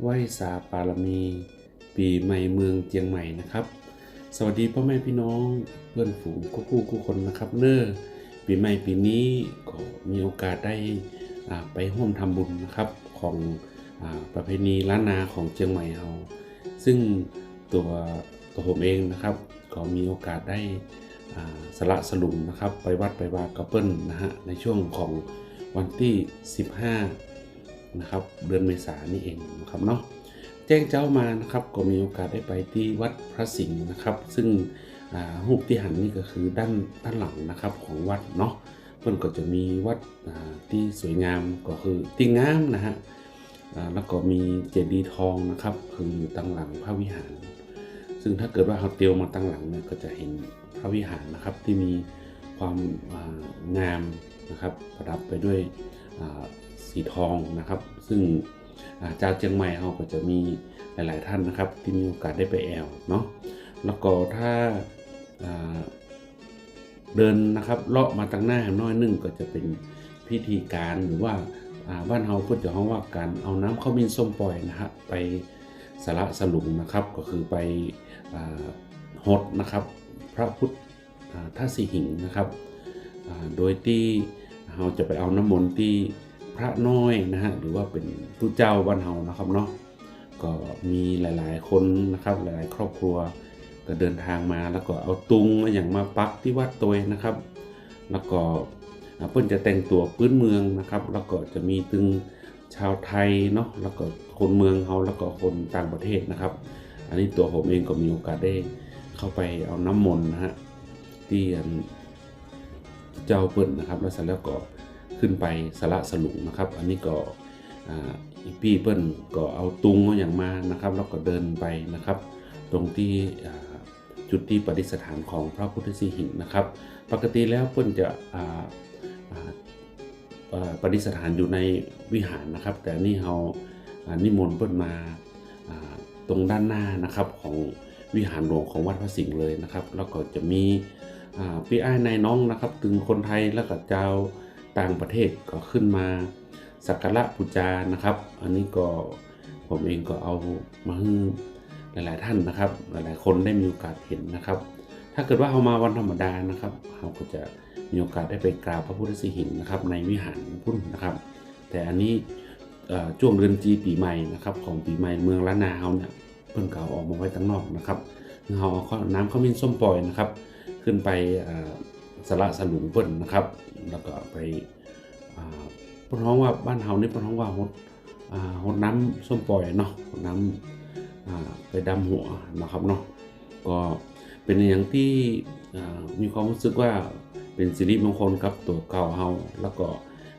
ไหว้สาปารมี ปีใหม่เมืองเจียงใหม่นะครับ สวัสดีพ่อแม่พี่น้องเพื่อนฝูงคู่คู่คู่คนนะครับ เนอปีใหม่ปีนี้ก็มีโอกาสได้อ่าไปร่วมทำบุญนะครับของอาประเพณีล้านนาของเจียงใหม่เราซึ่งตัวตัวผมเองนะครับก็มีโอกาสได้อ่าสละสลุงนะครับ ไปวัดไปวากระเปิ้ลนะฮะในช่วงของวันที่ 15 นะครับ เดือนเมษายนนี่เองนะครับเนาะแจ้งเจ้ามานะครับก็มีโอกาสได้ไปที่วัดพระสิงห์นะครับ ซึ่งอ่ารูปที่หันนี่ก็คือด้านด้านหลังนะครับของวัดเนาะเพื่อนก็จะมีวัดที่สวยงามก็คือที่งามนะฮะแล้วก็มีเจดีย์ทองนะครับคืออยู่ตั้งหลังพระวิหาร ซึ่งถ้าเกิดว่าเราเตียวมาตั้งหลังเนี่ยก็จะเห็นพระวิหารนะครับที่มีความงามนะครับประดับไปด้วย สีทองนะครับ ซึ่งอ่าเจ้าเจียงใหม่เราก็จะมีหลาย ๆ ท่านนะครับ ที่มีโอกาสได้ไปแอลเนาะแล้วก็ถ้าเดินนะครับเลาะมาตั้งหน้าน้อยนึงก็จะเป็นพิธีการหรือว่าบ้านเฮาพูดจะห้องว่าการเอาน้ำข้าวมินส้มปล่อยนะฮะไปสละสลุงนะครับ ก็คือไปอ่าฮดนะครับ พระพุทธอ่าท่าสีหิงนะครับ โดยที่เราจะไปเอาน้ำมนต์ที่ พระน้อยนะฮะหรือว่าเป็นผู้เจ้าบ้านเฮานะครับเนาะก็มีหลายๆคนนะครับหลายๆ ครอบครัวก็เดินทางมาแล้วก็เอาตุงมาอย่างมาปักที่วัดตัวนะครับ แล้วก็เพิ่นจะแต่งตัวพื้นเมืองนะครับ แล้วก็จะมีตึงชาวไทยเนาะแล้วก็คนเมืองเขาแล้วก็คนต่างประเทศนะครับ อันนี้ตัวผมเองก็มีโอกาสได้เข้าไปเอาน้ำมนต์นะฮะที่อันเจ้าเปิ้ลนะครับ แล้วเสร็จแล้วก็ ขึ้นไปสละสลุงนะครับ อันนี้ก็อ่าอีพี่เปิ้ลก็เอาตุงอาอย่างมานะครับ แล้วก็เดินไปนะครับ ตรงที่จุดที่ประดิษฐานของพระพุทธสีหิงนะครับ ปกติแล้วเปิ้ลจะอ่อ่าอ่าประดิษฐานอยู่ในวิหารนะครับ แต่นี่เรานิมนต์เปิ้ลมาตรงด้านหน้านะครับของวิหารหลวงของวัดพระสิงห์เลยนะครับ แล้วก็จะมีพี่อ้ายนายน้องนะครับ ถึงคนไทยแล้วก็เจ้า ต่างประเทศก็ขึ้นมาสักการะบูชานะครับ อันนี้ก็ผมเองก็เอามาให้หลาย ๆ ท่านนะครับ หลาย ๆ คนได้มีโอกาสเห็นนะครับ ถ้าเกิดว่าเรามาวันธรรมดานะครับเราก็จะมีโอกาสได้ไปกราบพระพุทธสิหิงนะครับ ในวิหารพุ่นนะครับ แต่อันนี้ช่วงเดือนจีปีใหม่นะครับของปีใหม่เมืองล้านนาเฮาเนี่ยเพิ่นเก่าออกมาไว้ตั้งนอกนะครับเราเอาข้าวน้ำข้าวมิ้นส้มปล่อยนะครับ ขึ้นไปอ สละสลุงเพิ่นนะครับ แล้วก็ไปเพิ่นร้องว่าบ้านเฮานี่เพิ่นร้องว่าฮดอ่าฮดน้ำส้มปล่อยเนาะฮดน้ำอ่าไปดำหัวนะครับเนาะก็เป็นอย่างที่มีความรู้สึกว่าเป็นสิริมงคลกับตัวเก่าเฮาแล้วก็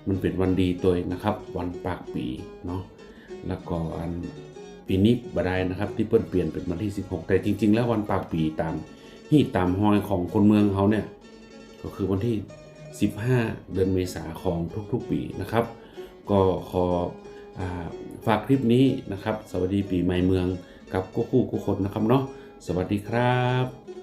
มันเป็นวันดีตัวนะครับ วันปากปีเนาะแล้วก็อันปีนี้บ่ได้นะครับ ที่เปิ้นเปลี่ยนเป็นวันที่ 16 แต่จริง ๆ แล้ววันปากปีตามที่ตามฮอยของคนเมืองเขาเนี่ย ก็คือวันที่ 15 เดือนเมษาของทุกๆปีนะครับ ก็ขออฝากคลิปนี้นะครับ สวัสดีปีใหม่เมืองกับกู้คู่กู้คนนะครับเนาะสวัสดีครับ